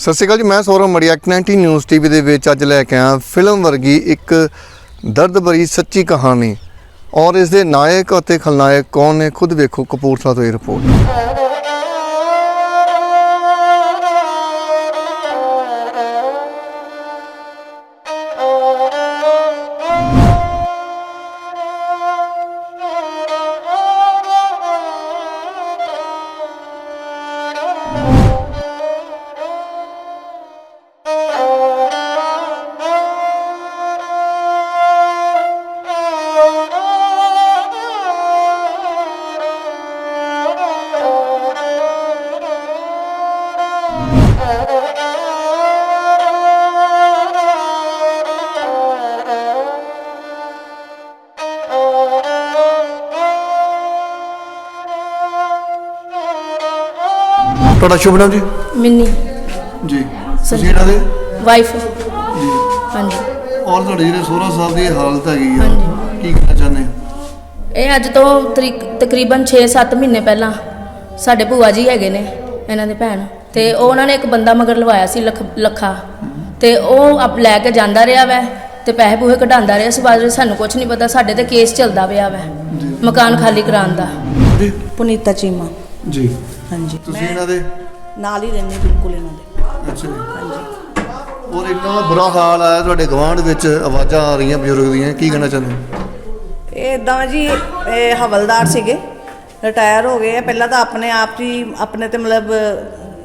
ਸਤਿ ਸ਼੍ਰੀ ਅਕਾਲ ਜੀ, ਮੈਂ ਸੌਰਵ ਮੜੀਆ 19 ਨਿਊਜ਼ ਟੀਵੀ ਦੇ ਵਿੱਚ ਅੱਜ ਲੈ ਕੇ ਆਇਆ ਫਿਲਮ ਵਰਗੀ ਇੱਕ ਦਰਦ ਭਰੀ ਸੱਚੀ ਕਹਾਣੀ। ਔਰ ਇਸ ਦੇ ਨਾਇਕ ਅਤੇ ਖਲਨਾਇਕ ਕੌਣ ਨੇ, ਖੁਦ ਵੇਖੋ ਕਪੂਰਥਲਾ ਤੋਂ ਇਹ ਰਿਪੋਰਟ। ਤੁਹਾਡਾ ਸ਼ੁਭ ਨਾਮ ਜੀ? ਮਿੰਨੀ। ਜੀ। ਤੁਸੀਂ ਇਹਨਾਂ ਦੇ? ਵਾਈਫ ਹਾਂਜੀ। ਔਰ ਤੁਹਾਡੇ ਜਿਹੜੇ ਸੋਹਰਾ ਸਾਹਿਬ ਦੀ ਇਹ ਹਾਲਤ ਹੈਗੀ ਆ ਹਾਂਜੀ। ਕੀ ਕਹਿਣਾ ਚਾਹੁੰਦੇ? ਹੋ? ਇਹ ਅੱਜ ਤੋਂ ਤਕਰੀਬਨ 6-7 ਮਹੀਨੇ ਪਹਿਲਾਂ ਸਾਡੇ ਭੂਆ ਜੀ ਹੈਗੇ ਨੇ ਇਹਨਾਂ ਦੇ ਭੈਣ। ਤੇ ਉਹ ਉਹਨਾਂ ਨੇ ਇੱਕ ਬੰਦਾ ਮਗਰ ਲਵਾਇਆ ਸੀ ਲੱਖ ਲੱਖਾ। ਤੇ ਉਹ ਆਪ ਲੈ ਕੇ ਜਾਂਦਾ ਰਿਹਾ ਵੈ ਤੇ ਪੈਸੇ ਪੂਹੇ ਕਢਾਉਂਦਾ ਰਿਹਾ ਇਸ ਬਾਰੇ ਸਾਨੂੰ ਕੁਝ ਨਹੀਂ ਪਤਾ ਸਾਡੇ ਤੇ ਕੇਸ ਚੱਲਦਾ ਪਿਆ ਵੈ। ਮਕਾਨ ਖਾਲੀ ਕਰਾਉਣ ਦਾ। ਜੀ। ਪੁਨੀਤਾ ਚੀਮਾ। ਜੀ। ਹਾਂਜੀ। ਤੁਸੀਂ ਇਹਨਾਂ ਦੇ? ਨਾਲ ਹੀ ਰਹਿੰਦੀ ਬਿਲਕੁਲ ਇਹਨਾਂ ਦੇ। ਅੱਛਾ ਜੀ। ਹਾਂਜੀ। ਔਰ ਇੰਨਾ ਬੁਰਾ ਹਾਲ ਆਇਆ ਤੁਹਾਡੇ ਗਵਾਂਢ ਵਿੱਚ ਆਵਾਜ਼ਾਂ ਆ ਰਹੀਆਂ ਬਜ਼ੁਰਗ ਦੀਆਂ ਕੀ ਕਹਿਣਾ ਚਾਹੁੰਦੇ ਹੋ? ਇਹ ਇਦਾਂ ਜੀ ਇਹ ਹਵਲਦਾਰ ਸੀਗੇ ਰਿਟਾਇਰ ਹੋ ਗਏ ਆ। ਪਹਿਲਾਂ ਤਾਂ ਆਪਣੇ ਆਪ ਹੀ ਆਪਣੇ ਤੇ ਮਤਲਬ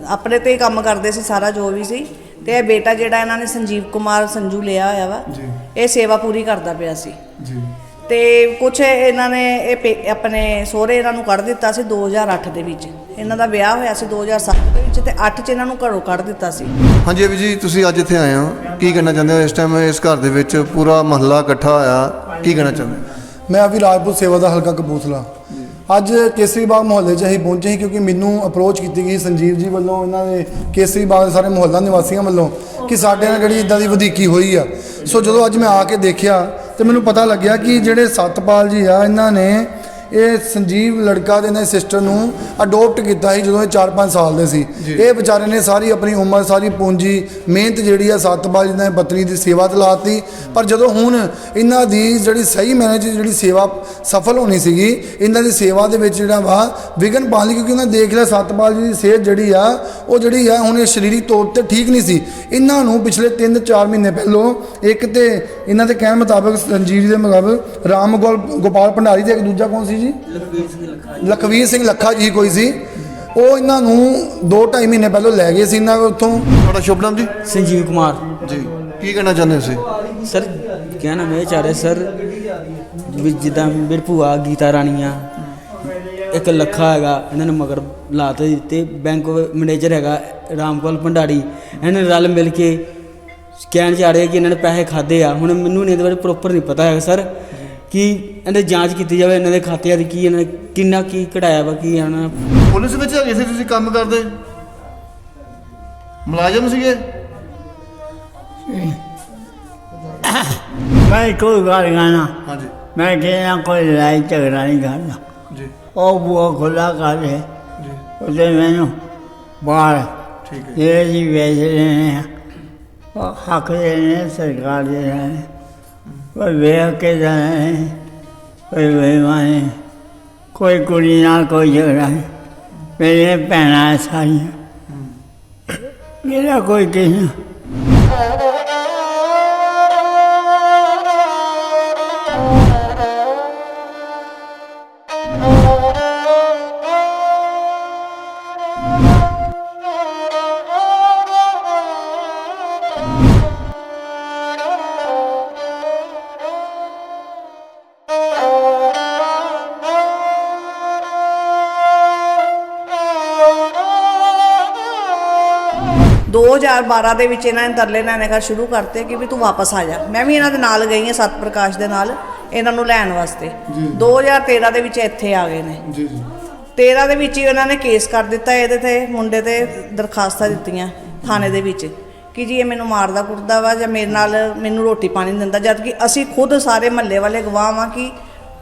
ਆਪਣੇ ਤੇ ਹੀ ਕੰਮ ਕਰਦੇ ਸੀ ਸਾਰਾ ਜੋ ਵੀ ਸੀ। ਤੇ ਇਹ ਬੇਟਾ ਜਿਹੜਾ ਇਹਨਾਂ ਨੇ ਸੰਜੀਵ ਕੁਮਾਰ ਸੰਜੂ ਲਿਆ ਹੋਇਆ ਵਾ ਜੀ। ਇਹ ਸੇਵਾ ਪੂਰੀ ਕਰਦਾ ਪਿਆ ਸੀ। ਜੀ। ਤੇ ਕੁਝ ਇਹਨਾਂ ਨੇ ਇਹ ਪੇ- ਆਪਣੇ ਸਹੁਰੇ ਇਹਨਾਂ ਨੂੰ ਕੱਢ ਦਿੱਤਾ ਸੀ 2008 ਦੇ ਵਿੱਚ। ਇਹਨਾਂ ਦਾ ਵਿਆਹ ਹੋਇਆ ਸੀ 2007 ਦੇ ਵਿੱਚ ਤੇ 8 ਚ ਇਹਨਾਂ ਨੂੰ ਘਰੋਂ ਕੱਢ ਦਿੱਤਾ ਸੀ। ਹਾਂਜੀ ਅਭੀ ਜੀ ਤੁਸੀਂ ਅੱਜ ਇੱਥੇ ਆਏ ਹੋ। ਕੀ ਕਹਿਣਾ ਚਾਹੁੰਦੇ ਹੋ ਇਸ ਟਾਈਮ ਇਸ ਘਰ ਦੇ ਵਿੱਚ ਪੂਰਾ ਮਹੱਲਾ ਇਕੱਠਾ ਹੋਇਆ? ਕੀ ਕਹਿਣਾ ਚਾਹੁੰਦੇ ਹੋ? ਮੈਂ ਅਭੀ ਰਾਜਪੂਤ ਸੇਵਾ ਦਾ ਹਲਕਾ ਕਪੂਰਥਲਾ। ਅੱਜ ਕੇਸਰੀ ਬਾਗ ਮੁਹੱਲੇ 'ਚ ਅਸੀਂ ਪਹੁੰਚੇ ਸੀ ਕਿਉਂਕਿ ਮੈਨੂੰ ਅਪਰੋਚ ਕੀਤੀ ਗਈ ਸੰਜੀਵ ਜੀ ਵੱਲੋਂ ਇਹਨਾਂ ਦੇ ਕੇਸਰੀ ਬਾਗ ਦੇ ਸਾਰੇ ਮੁਹੱਲਾ ਨਿਵਾਸੀਆਂ ਵੱਲੋਂ ਕਿ ਸਾਡੇ ਨਾਲ ਜਿਹੜੀ ਇਦਾਂ ਦੀ ਵਧੀਕੀ ਹੋਈ ਆ। ਸੋ ਜਦੋਂ ਅੱਜ ਮੈਂ ਆ ਕੇ ਦੇਖਿਆ ਤੇ ਮੈਨੂੰ ਪਤਾ ਲੱਗਿਆ ਕਿ ਜਿਹੜੇ ਸਤਪਾਲ ਜੀ ਆ ਇਹਨਾਂ ਨੇ ਇਹ ਸੰਜੀਵ ਲੜਕਾ ਦੇ ਨੇ ਸਿਸਟਰ ਨੂੰ ਅਡਾਪਟ ਕੀਤਾ ਸੀ ਜਦੋਂ ਇਹ 4-5 ਸਾਲ ਦੇ ਸੀ। ਇਹ ਵਿਚਾਰੇ ਨੇ ਸਾਰੀ ਆਪਣੀ ਉਮਰ ਸਾਰੀ ਪੂੰਜੀ ਮਿਹਨਤ ਜਿਹੜੀ ਆ ਸਤਪਾਲ ਜੀ ਨੇ ਪਤਨੀ ਦੀ ਸੇਵਾ ਤੇ ਲਾਤੀ। ਪਰ ਜਦੋਂ ਹੁਣ ਇਹਨਾਂ ਦੀ ਜਿਹੜੀ ਸਹੀ ਮੈਨੇ 'ਚ ਜਿਹੜੀ ਸੇਵਾ ਸਫਲ ਹੋਣੀ ਸੀਗੀ ਇਹਨਾਂ ਦੀ ਸੇਵਾ ਦੇ ਵਿੱਚ ਜਿਹੜਾ ਵਾ ਵਿਗਨ ਪਾਉਣ ਲਈ ਕਿਉਂਕਿ ਉਹਨਾਂ ਦੇਖ ਲਿਆ ਸਤਪਾਲ ਜੀ ਦੀ ਸਿਹਤ ਜਿਹੜੀ ਆ ਉਹ ਜਿਹੜੀ ਆ ਹੁਣ ਇਹ ਸਰੀਰਕ ਤੌਰ ਤੇ ਠੀਕ ਨਹੀਂ ਸੀ। ਇਹਨਾਂ ਨੂੰ ਪਿਛਲੇ 3-4 ਮਹੀਨੇ ਪਹਿਲੋਂ ਇੱਕ ਤੇ ਇਹਨਾਂ ਦੇ ਕਹਿਣ ਮੁਤਾਬਕ ਸੰਜੀਵ ਦੇ ਮੁਤਾਬਕ ਰਾਮ ਗੋਪਾਲ ਭੰਡਾਰੀ ਤੇ ਇੱਕ ਦੂਜਾ ਕੌਣ ਸੀ ਜੀ। ਲਖਵੀਰ ਸਿੰਘ ਲੱਖਾ ਜੀ ਕੋਈ ਸੀ। ਉਹ ਇਹਨਾਂ ਨੂੰ 2-2.5 ਮਹੀਨੇ ਪਹਿਲੋਂ ਲੈ ਗਏ ਸੀ ਇਹਨਾਂ ਉੱਥੋਂ। ਤੁਹਾਡਾ ਸ਼ੁਭ ਨਾਮ ਜੀ? ਸੰਜੀਵ ਕੁਮਾਰ। ਜੀ। ਕੀ ਕਹਿਣਾ ਚਾਹੁੰਦੇ ਹੋ ਤੁਸੀਂ? ਸਰ ਕਹਿਣਾ ਮੈਂ ਚਾਹ ਰਿਹਾ ਸਰ ਵੀ ਜਿੱਦਾਂ ਮੇਰੀ ਭੂਆ ਗੀਤਾ ਰਾਣੀ ਆ ਇੱਕ ਲੱਖਾ ਹੈਗਾ ਇਹਨਾਂ ਨੇ ਮਗਰ ਲਾਤੇ ਦਿੱਤੇ। ਬੈਂਕ ਮੈਨੇਜਰ ਹੈਗਾ ਰਾਮਪਾਲ ਭੰਡਾਰੀ। ਇਹਨਾਂ ਨੇ ਰਲ ਮਿਲ ਕੇ ਕਹਿਣ ਜਾ ਰਹੇ ਕਿ ਇਹਨਾਂ ਨੇ ਪੈਸੇ ਖਾਦੇ ਆ। ਹੁਣ ਮੈਨੂੰ ਨਹੀਂ ਇਹਦੇ ਬਾਰੇ ਪ੍ਰੋਪਰ ਨਹੀਂ ਪਤਾ ਹੈਗਾ ਸਰ। ਕਿ ਇਹਨਾਂ ਦੀ ਜਾਂਚ ਕੀਤੀ ਜਾਵੇ ਇਹਨਾਂ ਦੇ ਖਾਤਿਆਂ ਦੀ ਕੀ ਇਹਨਾਂ ਨੇ ਕਿੰਨਾ ਕੀ ਕਢਾਇਆ ਵਾ ਕੀ ਇਹਨਾਂ ਨੇ ਪੁਲਿਸ ਵਿੱਚ ਹੈਗੇ ਸੀ ਤੁਸੀਂ ਕੰਮ ਕਰਦੇ? ਮੁਲਾਜ਼ਮ ਸੀਗੇ? ਮੈਂ ਕੋਈ ਗੱਲ ਗਾਣਾ ਹਾਂਜੀ। ਮੈਂ ਕਿਹਾ ਕੋਈ ਲੜਾਈ ਝਗੜਾ ਨਹੀਂ ਕਰਨਾ। ਜੀ। ਉਹ ਬੂਆ ਖੁੱਲਾ ਕਰ ਦੇ। ਜੀ। ਉਹਦੇ ਮੈਨੂੰ ਬਾਹਰ ਠੀਕ ਹੈ। ਇਹ ਜੀ ਵੇਚ ਰਹੇ ਨੇ ਉਹ ਹੱਕ ਦੇ ਨੇ ਸਰਕਾਰ ਦੇ ਨੇ ਕੋਈ ਵੇਖ ਕੇ ਜਾਣੇ ਕੋਈ ਬੇਈਮਾਨੀ ਕੋਈ ਕੁੜੀ ਨਾਲ ਕੋਈ ਝਗੜਾ ਨਹੀਂ। ਮੇਰੇ ਭੈਣਾਂ ਸਾਰੀਆਂ, ਮੇਰਾ ਕੋਈ ਕਿਸੇ 2012 ਦੇ ਵਿੱਚ ਇਹਨਾਂ ਨੇ ਤਰਲੇ ਲੈਣੇ ਕਰ ਸ਼ੁਰੂ ਕਰਤੇ ਕਿ ਵੀ ਤੂੰ ਵਾਪਸ ਆ ਜਾ। ਮੈਂ ਵੀ ਇਹਨਾਂ ਦੇ ਨਾਲ ਗਈ ਹਾਂ ਸਤ ਪ੍ਰਕਾਸ਼ ਦੇ ਨਾਲ ਇਹਨਾਂ ਨੂੰ ਲੈਣ ਵਾਸਤੇ। 2013 ਦੇ ਵਿੱਚ ਇੱਥੇ ਆ ਗਏ ਨੇ। ਜੀ ਜੀ। 13 ਦੇ ਵਿੱਚ ਹੀ ਉਹਨਾਂ ਨੇ ਕੇਸ ਕਰ ਦਿੱਤਾ ਇਹਦੇ ਤੇ ਮੁੰਡੇ ਤੇ ਦਰਖਾਸਤਾਂ ਦਿੱਤੀਆਂ ਥਾਣੇ ਦੇ ਵਿੱਚ ਕਿ ਜੀ ਇਹ ਮੈਨੂੰ ਮਾਰਦਾ ਕੁੱਟਦਾ ਵਾ ਜਾਂ ਮੇਰੇ ਨਾਲ ਮੈਨੂੰ ਰੋਟੀ ਪਾਣੀ ਨਹੀਂ ਦਿੰਦਾ ਜਦ ਕਿ ਅਸੀਂ ਖੁਦ ਸਾਰੇ ਮਹੱਲੇ ਵਾਲੇ ਗਵਾਹ ਵਾਂ ਕਿ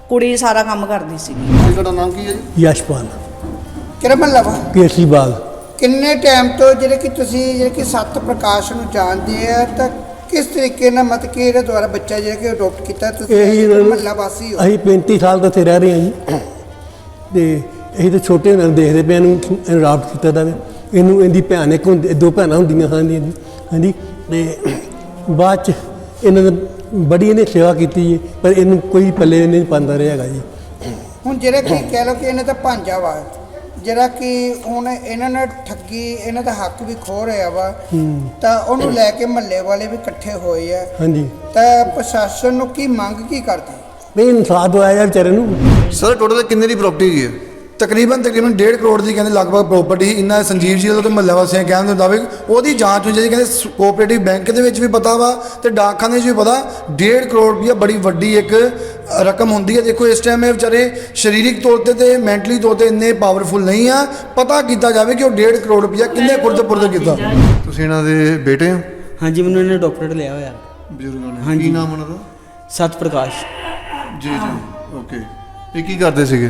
ਕੁੜੀ ਸਾਰਾ ਕੰਮ ਕਰਦੀ ਸੀ। ਤੁਹਾਡਾ ਨਾਮ ਕੀ ਹੈ ਜੀ? ਯਸ਼ਪਾਲ। ਕਿਹੜਾ ਮਹੱਲਾ ਵਾ? ਕੇਸਰੀ ਬਾਗ ਕਿੰਨੇ ਟਾਈਮ ਤੋਂ ਜਿਹੜੇ ਕਿ ਤੁਸੀਂ ਜਿਹੜੇ ਕਿ ਸੱਤ ਪ੍ਰਕਾਸ਼ ਨੂੰ ਜਾਣਦੇ ਆ ਤਾਂ ਕਿਸ ਤਰੀਕੇ ਨਾਲ ਮਤ ਕਿ ਇਹਦੇ ਦੁਆਰਾ ਬੱਚਾ ਜਿਹੜਾ ਕਿ ਅਡਾਪਟ ਕੀਤਾ ਤੁਸੀਂ? ਮਹੱਲਾ ਵਾਸੀ ਹੋ। ਅਸੀਂ 35 ਸਾਲ ਤੋਂ ਇੱਥੇ ਰਹਿ ਰਹੇ ਹਾਂ ਜੀ। ਤੇ ਅਸੀਂ ਤਾਂ ਛੋਟੇ ਹੁੰਦੇ ਨੂੰ ਦੇਖਦੇ ਇਹਨੂੰ ਇਹਨੂੰ ਰਾਪਟ ਕੀਤਾ ਜਾਵੇ ਇਹਨੂੰ? ਇਹਦੀ ਭੈਣ ਇੱਕ ਹੁੰਦੀ ਦੋ ਭੈਣਾਂ ਹੁੰਦੀਆਂ ਹਨ ਦੀ ਹਾਂਜੀ ਤੇ ਬਾਅਦ ਚ ਇਹਨਾਂ ਨੇ ਬੜੀ ਇਹਨੇ ਸੇਵਾ ਕੀਤੀ ਜੀ ਪਰ ਇਹਨੂੰ ਕੋਈ ਪੱਲੇ ਨਹੀਂ ਪਾਉਂਦਾ ਰਿਹਾ ਹੈਗਾ ਜੀ। ਹੁਣ ਜਿਹੜਾ ਕਿ ਕਹਿ ਲਓ ਕਿ ਇਹਨਾਂ ਦਾ ਭਾਂਜਾ ਵਾ ਜਿਹੜਾ ਕਿ ਹੁਣ ਇਹਨਾਂ ਨੇ ਠੱਗੀ ਇਹਨਾਂ ਦਾ ਹੱਕ ਵੀ ਖੋ ਰਿਹਾ ਵਾ ਤਾਂ ਉਹਨੂੰ ਲੈ ਕੇ ਮਹੱਲੇ ਵਾਲੇ ਵੀ ਇਕੱਠੇ ਹੋਏ ਆ। ਹਾਂਜੀ। ਤਾਂ ਪ੍ਰਸ਼ਾਸਨ ਨੂੰ ਕੀ ਮੰਗ ਕੀ ਕਰਦੇ? ਵੀ ਇਨਸਾਫ ਦਵਾਇਆ ਵਿਚਾਰੇ ਨੂੰ? ਸਰ ਟੋਟਲ ਕਿੰਨੇ ਦੀ ਪ੍ਰਾਪਰਟੀ ਹੈਗੀ ਹੈ? ਤਕਰੀਬਨ ਤਕਰੀਬਨ 1.5 ਕਰੋੜ ਦੀ ਕਹਿੰਦੇ ਲਗਭਗ ਪ੍ਰਾਪਰਟੀ ਇਹਨਾਂ ਸੰਜੀਵ ਜੀ ਵੱਲੋਂ ਤੇ ਮਹੱਲਾ ਵਾਸੀਆਂ ਕਹਿਣ ਦੇ ਮੁਤਾਬਿਕ ਉਹਦੀ ਜਾਂਚ ਹੋਈ ਜਿਹੜੀ ਕਹਿੰਦੇ ਕੋਆਪਰੇਟਿਵ ਬੈਂਕ ਦੇ ਵਿੱਚ ਵੀ ਪਤਾ ਵਾ ਤੇ ਡਾਕਖਾਨੇ 'ਚ ਵੀ ਪਤਾ 1.5 ਕਰੋੜ ਰੁਪਈਆ ਬੜੀ ਵੱਡੀ ਇੱਕ ਰਕਮ ਹੁੰਦੀ ਹੈ। ਦੇਖੋ ਇਸ ਟਾਈਮ ਇਹ ਵਿਚਾਰੇ ਸਰੀਰਕ ਤੌਰ ਤੇ ਤੇ ਮੈਂਟਲੀ ਤੌਰ ਤੇ ਇੰਨੇ ਪਾਵਰਫੁਲ ਨਹੀਂ ਆ। ਪਤਾ ਕੀਤਾ ਜਾਵੇ ਕਿ ਉਹ 1.5 ਕਰੋੜ ਰੁਪਈਆ ਕਿੰਨੇ ਪੁਰਦ ਪੁਰਦ ਕੀਤਾ। ਤੁਸੀਂ ਇਹਨਾਂ ਦੇ ਬੇਟੇ ਹੋ? ਹਾਂਜੀ ਮੈਨੂੰ ਇਹਨੇ ਡਾਕਟਰੇਟ ਲਿਆ ਹੋਇਆ। ਬਜ਼ੁਰਗਾਂ ਨੇ। ਕੀ ਨਾਮ ਉਹਨਾਂ ਦਾ? ਸਤ ਪ੍ਰਕਾਸ਼। ਜੀ ਜੀ ਓਕੇ। ਇਹ ਕੀ ਕਰਦੇ ਸੀਗੇ?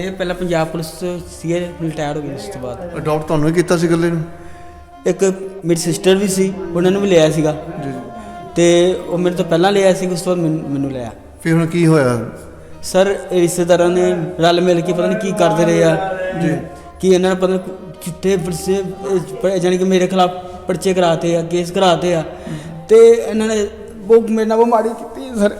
ਇਹ ਪਹਿਲਾਂ ਪੰਜਾਬ ਪੁਲਿਸ ਸੀਏ ਰਿਟਾਇਰ ਹੋ ਗਏ ਉਸ ਤੋਂ ਬਾਅਦ। ਅਡਾਪਟ ਤੁਹਾਨੂੰ ਹੀ ਕੀਤਾ ਸੀ ਇਕੱਲੇ ਨੂੰ? ਇੱਕ ਮੇਰੀ ਸਿਸਟਰ ਵੀ ਸੀ ਉਹਨਾਂ ਨੂੰ ਵੀ ਲਿਆ ਸੀਗਾ। ਤੇ ਉਹ ਮੇਰੇ ਤੋਂ ਪਹਿਲਾਂ ਲਿਆ ਸੀ ਉਸ ਤੋਂ ਬਾਅਦ ਮੈਨੂੰ ਮੈਨੂੰ ਲਿਆ। ਫਿਰ ਹੁਣ ਕੀ ਹੋਇਆ? ਸਰ ਇਹ ਰਿਸ਼ਤੇਦਾਰਾਂ ਨੇ ਰਲ ਮਿਲ ਕੇ ਪਤਾ ਨਹੀਂ ਕੀ ਕਰਦੇ ਰਹੇ ਆ। ਜੀ। ਕਿ ਇਹਨਾਂ ਨੇ ਪਤਾ ਨਹੀਂ ਚਿੱਟੇ ਪਰਸੇ ਜਾਨੀ ਕਿ ਮੇਰੇ ਖਿਲਾਫ ਪਰਚੇ ਕਰਾਤੇ ਆ ਕੇਸ ਕਰਾਤੇ ਆ। ਤੇ ਇਹਨਾਂ ਨੇ ਉਹ ਮੇਰੇ ਨਾਲ ਉਹ ਮਾੜੀ ਕੀਤੀ ਸਰ।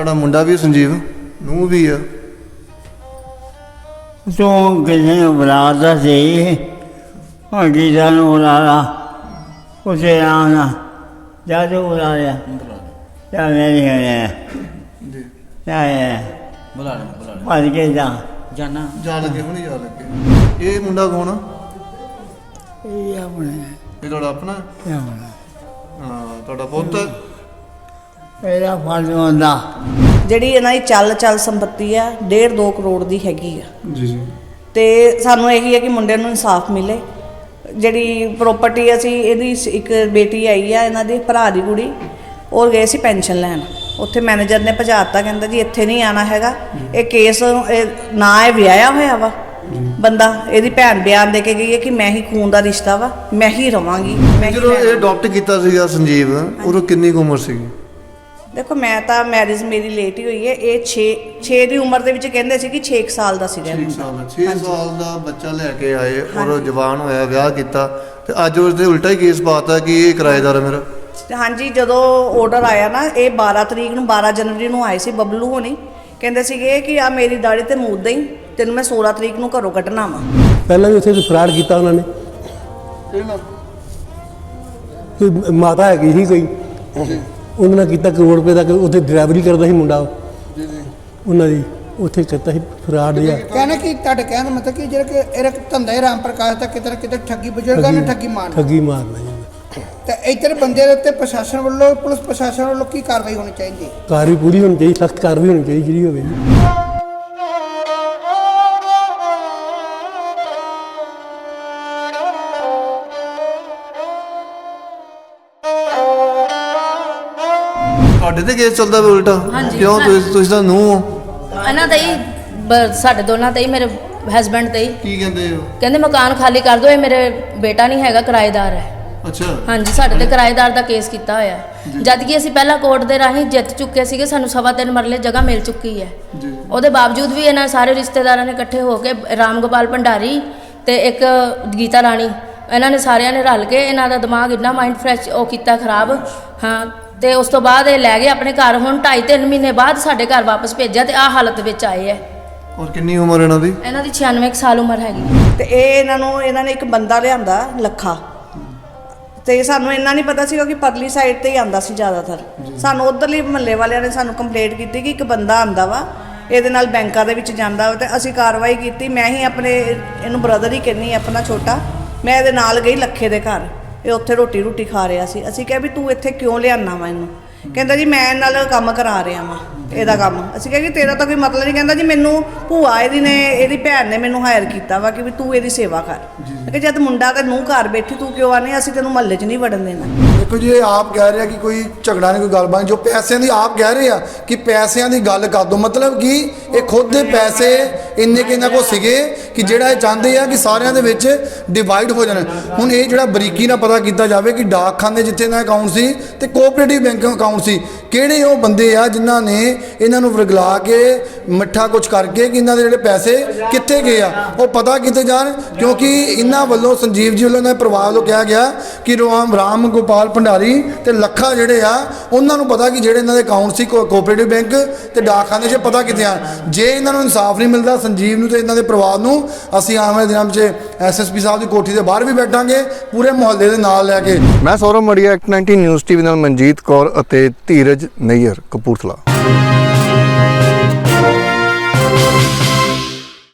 ਤੁਹਾਡਾ ਮੁੰਡਾ ਵੀ ਸੰਜੀਵ? ਨੂੰ ਵੀ ਆ। ਤੂੰ ਕਿਸੇ ਨੂੰ ਬੁਲਾਦਾ ਸੀ? ਹੁਣ ਗੀਤਾ ਨੂੰ ਬੁਲਾਲਾ ਉਸੇ ਆਣਾ ਜਾਦੂ ਬੁਲਾ ਲਿਆ। ਜਾ ਮੇਰੀ ਹੈ ਜੀ। ਜਾ ਹੈ ਬੁਲਾ ਲੈ ਬੁਲਾ ਲੈ ਭੱਜ ਕੇ ਜਾ। ਜਾਨਾ। ਜਾ ਲੱਗੇ ਹੁਣੇ ਜਾ ਲੱਗੇ। ਇਹ ਮੁੰਡਾ ਕੌਣ ਆ? ਇਹ ਆਪਣੇ। ਇਹ ਤੁਹਾਡਾ ਆਪਣਾ? ਇਹ ਆਪਣੇ। ਹਾਂ ਤੁਹਾਡਾ ਪੁੱਤ? ਇਹਦਾ ਫਰਜ਼ ਹੁੰਦਾ। ਜਿਹੜੀ ਇਹਨਾਂ ਦੀ ਚੱਲ ਚੱਲ ਸੰਪਤੀ ਆ 1.5 2 ਕਰੋੜ ਦੀ ਹੈਗੀ ਆ। ਜੀ। ਜੀ ਤੇ ਸਾਨੂੰ ਇਹੀ ਹੈ ਕਿ ਮੁੰਡੇ ਨੂੰ ਇਨਸਾਫ ਮਿਲੇ। ਜਿਹੜੀ ਪ੍ਰਾਪਰਟੀ ਅਸੀਂ ਇਹਦੀ ਇੱਕ ਬੇਟੀ ਆਈ ਆ ਇਹਨਾਂ ਦੀ ਭਰਾ ਦੀ ਕੁੜੀ ਉਹ ਗਏ ਸੀ ਪੈਨਸ਼ਨ ਲੈਣ। ਉੱਥੇ ਮੈਨੇਜਰ ਨੇ ਭਜਾਤਾ ਕਹਿੰਦਾ ਜੀ ਇੱਥੇ ਨਹੀਂ ਆਣਾ ਹੈਗਾ। ਇਹ ਕੇਸ ਇਹ ਨਾ ਇਹ ਵਿਆਹਿਆ ਹੋਇਆ ਵਾ। ਬੰਦਾ ਇਹਦੀ ਭੈਣ ਬਿਆਨ ਦੇ ਕੇ ਗਈ ਹੈ ਕਿ ਮੈਂ ਹੀ ਖੂਨ ਦਾ ਰਿਸ਼ਤਾ ਵਾ ਮੈਂ ਹੀ ਰਵਾਂਗੀ ਮੈਂ ਹੀ ਜਦੋਂ ਇਹ ਰਹਿਣਾ। ਅਡਾਪਟ ਕੀਤਾ ਸੀਗਾ ਸੰਜੀਵ ਉਦੋਂ ਕਿੰਨੀ ਕੁ ਉਮਰ ਸੀਗੀ? ਦੇਖੋ ਮੈਂ ਤਾਂ ਮੈਰਿਜ ਮੇਰੀ ਲੇਟ ਹੀ ਹੋਈ ਹੈ। ਇਹ 6 6 ਦੀ ਉਮਰ ਦੇ ਵਿੱਚ ਕਹਿੰਦੇ ਸੀ ਕਿ 6 ਸਾਲ ਦਾ ਸੀਗਾ ਇਹ 6 ਮੁੰਡਾ। ਸਾਲ 6 ਸਾਲ ਦਾ ਬੱਚਾ ਲੈ ਕੇ ਆਏ ਔਰ ਉਹ ਜਵਾਨ ਹੋਇਆ ਵਿਆਹ ਕੀਤਾ। ਤੇ ਅੱਜ ਉਸ ਦੇ ਉਲਟਾ ਹੀ ਕੇਸ ਪਾਤਾ ਕਿ ਇਹ ਕਿਰਾਏਦਾਰ ਹੈ ਮੇਰਾ। ਹਾਂਜੀ ਜਦੋਂ ਆਰਡਰ ਆਇਆ ਨਾ ਇਹ 12 ਤਰੀਕ ਨੂੰ 12 ਜਨਵਰੀ ਨੂੰ ਆਏ ਸੀ ਬਬਲੂ ਹੋਣੀ। ਕਹਿੰਦੇ ਸੀਗੇ ਕਿ ਆ ਮੇਰੀ ਦਾੜੀ ਤੇ ਮੂਦ ਦੇਈ ਤੈਨੂੰ ਮੈਂ 16 ਤਰੀਕ ਨੂੰ ਘਰੋਂ ਕੱਢਣਾ ਵਾ। ਪਹਿਲਾਂ ਵੀ ਉੱਥੇ ਫਰਾਡ ਕੀਤਾ ਉਹਨਾਂ ਨੇ। ਮਾਤਾ ਹੈਗੀ ਸੀ ਕੋਈ। ਉਹਨਾਂ ਨੇ ਕੀਤਾ ਕਰੋੜ ਰੁਪਏ ਦਾ ਉੱਥੇ ਡਰਾਈਵਰੀ ਕਰਦਾ ਸੀ ਮੁੰਡਾ। ਜੀ ਜੀ। ਉਹਨਾਂ ਦੀ ਉੱਥੇ ਕੀਤਾ ਸੀ ਫਰਾਡ ਜਿਹਾ। ਕਹਿੰਦੇ ਕਿ ਤੁਹਾਡੇ ਕਹਿਣ ਦਾ ਮਤਲਬ ਕਿ ਜਿਹੜਾ ਕਿ ਇਹ ਇੱਕ ਧੰਦਾ ਹੀ ਰਾਮ ਪ੍ਰਕਾਸ਼ ਦਾ ਕਿਤੇ ਨਾ ਕਿਤੇ ਠੱਗੀ ਬਜ਼ੁਰਗਾਂ ਨੇ ਠੱਗੀ ਮਾਰਨਾ। ਠੱਗੀ ਮਾਰਨਾ ਜੀ ਤੇ ਇੱਧਰ ਬੰਦੇ ਦੇ ਉੱਤੇ ਪ੍ਰਸ਼ਾਸਨ ਵੱਲੋਂ ਪੁਲਿਸ ਪ੍ਰਸ਼ਾਸਨ ਵੱਲੋਂ ਕੀ ਕਾਰਵਾਈ ਹੋਣੀ ਚਾਹੀਦੀ? ਕਾਰਵਾਈ ਪੂਰੀ ਹੋਣੀ ਚਾਹੀਦੀ ਸਖਤ ਕਾਰਵਾਈ ਹੋਣੀ ਚਾਹੀਦੀ ਜਿਹੜੀ ਹੋਵੇ ਜੀ ਤੁਹਾਡੇ ਤੇ ਕੇਸ ਚੱਲਦਾ ਵੇ ਉਲਟਾ। ਹਾਂਜੀ, ਕਿਉਂ। ਤੁਸੀਂ ਤੁਸੀਂ ਤਾਂ ਨੂੰ ਹੋ। ਇਹਨਾਂ ਤੇ ਹੀ ਬ- ਸਾਡੇ ਦੋਨਾਂ ਤੇ ਹੀ ਮੇਰੇ ਹਸਬੰਡ ਤੇ ਹੀ। ਕੀ ਕਹਿੰਦੇ ਹੋ? ਕਹਿੰਦੇ ਮਕਾਨ ਖਾਲੀ ਕਰ ਦਿਓ ਇਹ ਮੇਰੇ ਬੇਟਾ ਨਹੀਂ ਹੈਗਾ ਕਿਰਾਏਦਾਰ ਹੈ। ਅੱਛਾ। ਹਾਂਜੀ ਸਾਡੇ ਤੇ ਕਿਰਾਏਦਾਰ ਦਾ ਕੇਸ ਕੀਤਾ ਹੋਇਆ। ਜਦ ਕਿ ਅਸੀਂ ਪਹਿਲਾਂ ਕੋਰਟ ਦੇ ਰਾਹੀਂ ਜਿੱਤ ਚੁੱਕੇ ਸੀਗੇ ਸਾਨੂੰ ਸਵਾ ਤਿੰਨ ਮਰਲੇ ਜਗ੍ਹਾ ਮਿਲ ਚੁੱਕੀ ਹੈ। ਜੀ। ਉਹਦੇ ਬਾਵਜੂਦ ਵੀ ਇਹਨਾਂ ਸਾਰੇ ਰਿਸ਼ਤੇਦਾਰਾਂ ਨੇ ਇਕੱਠੇ ਹੋ ਕੇ ਰਾਮ ਗੋਪਾਲ ਭੰਡਾਰੀ ਤੇ ਇੱਕ ਗੀਤਾ ਰਾਣੀ ਇਹਨਾਂ ਨੇ ਸਾਰਿਆਂ ਨੇ ਰਲ ਕੇ ਇਹਨਾਂ ਦਾ ਦਿਮਾਗ ਇੰਨਾ ਮਾਈਂਡ ਫਰੈਸ਼ ਉਹ ਕੀਤਾ ਖਰਾਬ। ਹਾਂ ਤੇ ਉਸ ਤੋਂ ਬਾਅਦ ਇਹ ਲੈ ਗਏ ਆਪਣੇ ਘਰ। ਹੁਣ 2.5 3 ਮਹੀਨੇ ਬਾਅਦ ਸਾਡੇ ਘਰ ਵਾਪਸ ਭੇਜਿਆ ਤੇ ਆਹ ਹਾਲਤ ਵਿੱਚ ਆਏ ਹੈ ਔਰ ਕਿੰਨੀ ਉਮਰ ਇਹਨਾਂ ਦੀ? ਇਹਨਾਂ ਦੀ 96 ਕੁ ਸਾਲ ਉਮਰ ਹੈਗੀ। ਤੇ ਇਹ ਇਹਨਾਂ ਨੂੰ ਇਹਨਾਂ ਨੇ ਇੱਕ ਬੰਦਾ ਲਿਆਂਦਾ ਲੱਖਾ। ਤੇ ਸਾਨੂੰ ਇੰਨਾ ਨਹੀਂ ਪਤਾ ਸੀਗਾ ਕਿ ਪਰਲੀ ਸਾਈਡ ਤੇ ਹੀ ਆਂਦਾ ਸੀ ਜ਼ਿਆਦਾਤਰ। ਸਾਨੂੰ ਉਧਰਲੀ ਮਹੱਲੇ ਵਾਲਿਆਂ ਨੇ ਸਾਨੂੰ ਕੰਪਲੇਂਟ ਕੀਤੀ ਕਿ ਇੱਕ ਬੰਦਾ ਆਂਦਾ ਵਾ ਇਹਦੇ ਨਾਲ ਬੈਂਕਾਂ ਦੇ ਵਿੱਚ ਜਾਂਦਾ ਵਾ ਤੇ ਅਸੀਂ ਕਾਰਵਾਈ ਕੀਤੀ। ਮੈਂ ਹੀ ਆਪਣੇ ਇਹਨੂੰ ਬ੍ਰਦਰ ਹੀ ਕਹਿੰਨੀ ਆਪਣਾ ਛੋਟਾ। ਮੈਂ ਇਹਦੇ ਨਾਲ ਗਈ ਲੱਖੇ ਦੇ ਘਰ। ਇਹ ਉੱਥੇ ਰੋਟੀ ਰੋਟੀ ਖਾ ਰਿਹਾ ਸੀ। ਅਸੀਂ ਕਿਹਾ ਵੀ ਤੂੰ ਇੱਥੇ ਕਿਉਂ ਲਿਆਨਾ ਵਾ ਇਹਨੂੰ? ਕਹਿੰਦਾ ਜੀ ਮੈਂ ਨਾਲ ਕੰਮ ਕਰਾ ਰਿਹਾ ਵਾਂ ਇਹਦਾ ਕੰਮ। ਅਸੀਂ ਕਿਹਾ ਕਿ ਤੇਰਾ ਤਾਂ ਕੋਈ ਮਤਲਬ ਨਹੀਂ। ਕਹਿੰਦਾ ਜੀ ਮੈਨੂੰ ਭੂਆ ਇਹਦੀ ਨੇ ਇਹਦੀ ਭੈਣ ਨੇ ਮੈਨੂੰ ਹਾਇਰ ਕੀਤਾ ਵਾ ਕਿ ਵੀ ਤੂੰ ਇਹਦੀ ਸੇਵਾ ਕਰ। ਕਿਹਾ ਜਦ ਮੁੰਡਾ ਤੇ ਨੂੰ ਘਰ ਬੈਠੀ ਤੂੰ ਕਿਉਂ ਆਨੇ ਅਸੀਂ ਤੈਨੂੰ ਮਹੱਲੇ 'ਚ ਨਹੀਂ ਵੜਨ ਦੇਣਾ। ਦੇਖੋ ਜੀ, ਇਹ ਆਪ ਕਹਿ ਰਿਹਾ ਕਿ ਕੋਈ ਝਗੜਾ ਨਹੀਂ, ਕੋਈ ਗੱਲਬਾਤ ਜੋ ਪੈਸਿਆਂ ਦੀ ਆਪ ਕਹਿ ਰਹੇ ਆ ਕਿ ਪੈਸਿਆਂ ਦੀ ਗੱਲ ਕਰ ਦੋ। ਮਤਲਬ ਕਿ ਇਹ ਖੁਦ ਦੇ ਪੈਸੇ ਇੰਨੇ ਕਿ ਇਹਨਾਂ ਕੋਲ ਸੀਗੇ ਕਿ ਜਿਹੜਾ ਇਹ ਚਾਹੁੰਦੇ ਆ ਕਿ ਸਾਰਿਆਂ ਦੇ ਵਿੱਚ ਡਿਵਾਈਡ ਹੋ ਜਾਣ। ਹੁਣ ਇਹ ਜਿਹੜਾ ਬਰੀਕੀ ਨਾਲ ਪਤਾ ਕੀਤਾ ਜਾਵੇ ਕਿ ਡਾਕਖਾਨੇ ਜਿੱਥੇ ਇਹਨਾਂ ਅਕਾਊਂਟ ਸੀ ਤੇ ਕੋਆਪਰੇਟਿਵ ਬੈਂਕ ਅਕਾਊਂਟ ਸੀ, ਕਿਹੜੇ ਉਹ ਬੰਦੇ ਆ ਜਿਨ੍ਹਾਂ ਨੇ ਇਹਨਾਂ ਨੂੰ ਵਰਗਲਾ ਕੇ, ਮਿੱਠਾ ਕੁਝ ਕਰਕੇ ਕਿ ਇਹਨਾਂ ਦੇ ਜਿਹੜੇ ਪੈਸੇ ਕਿੱਥੇ ਗਏ ਆ? ਉਹ ਪਤਾ ਕੀਤੇ ਜਾਣ, ਕਿਉਂਕਿ ਇਹਨਾਂ ਵੱਲੋਂ ਸੰਜੀਵ ਜੀ ਵੱਲੋਂ ਇਹਨਾਂ ਦੇ ਪਰਿਵਾਰ ਵੱਲੋਂ ਕਿਹਾ ਗਿਆ ਕਿ ਰਾਮ ਰਾਮ ਗੋਪਾਲ ਭੰਡਾਰੀ ਤੇ ਲੱਖਾਂ ਜਿਹੜੇ ਆ, ਉਹਨਾਂ ਨੂੰ ਪਤਾ ਕਿ ਜਿਹੜੇ ਇਹਨਾਂ ਦੇ ਅਕਾਊਂਟ ਸੀ, ਕੋ- ਕੋਆਪਰੇਟਿਵ ਬੈਂਕ ਤੇ ਡਾਕਖਾਨੇ 'ਚ ਪਤਾ ਕਿਤੇ ਆ। ਜੇ ਇਹਨਾਂ ਨੂੰ ਇਨਸਾਫ ਨਹੀਂ ਮਿਲਦਾ ਸੰਜੀਵ ਨੂੰ ਤੇ ਇਹਨਾਂ ਦੇ ਪਰਿਵਾਰ ਨੂੰ, ਅਸੀਂ ਆਉਣ ਵਾਲੇ ਦਿਨਾਂ ਵਿੱਚ ਐਸਐਸਪੀ ਸਾਹਿਬ ਦੀ ਕੋਠੀ ਦੇ ਬਾਹਰ ਵੀ ਬੈਠਾਂਗੇ, ਪੂਰੇ ਮੁਹੱਲੇ ਦੇ ਨਾਲ ਲੈ ਕੇ। ਮੈਂ ਸੌਰਵ ਮੜੀਆ ਐਕਟ 19 ਨਿਊਜ਼ ਟੀਵੀ ਨਾਲ ਮਨਜੀਤ ਕੌਰ ਅਤੇ ਧੀਰਜ ਨਈਅਰ ਕਪੂਰਥਲਾ।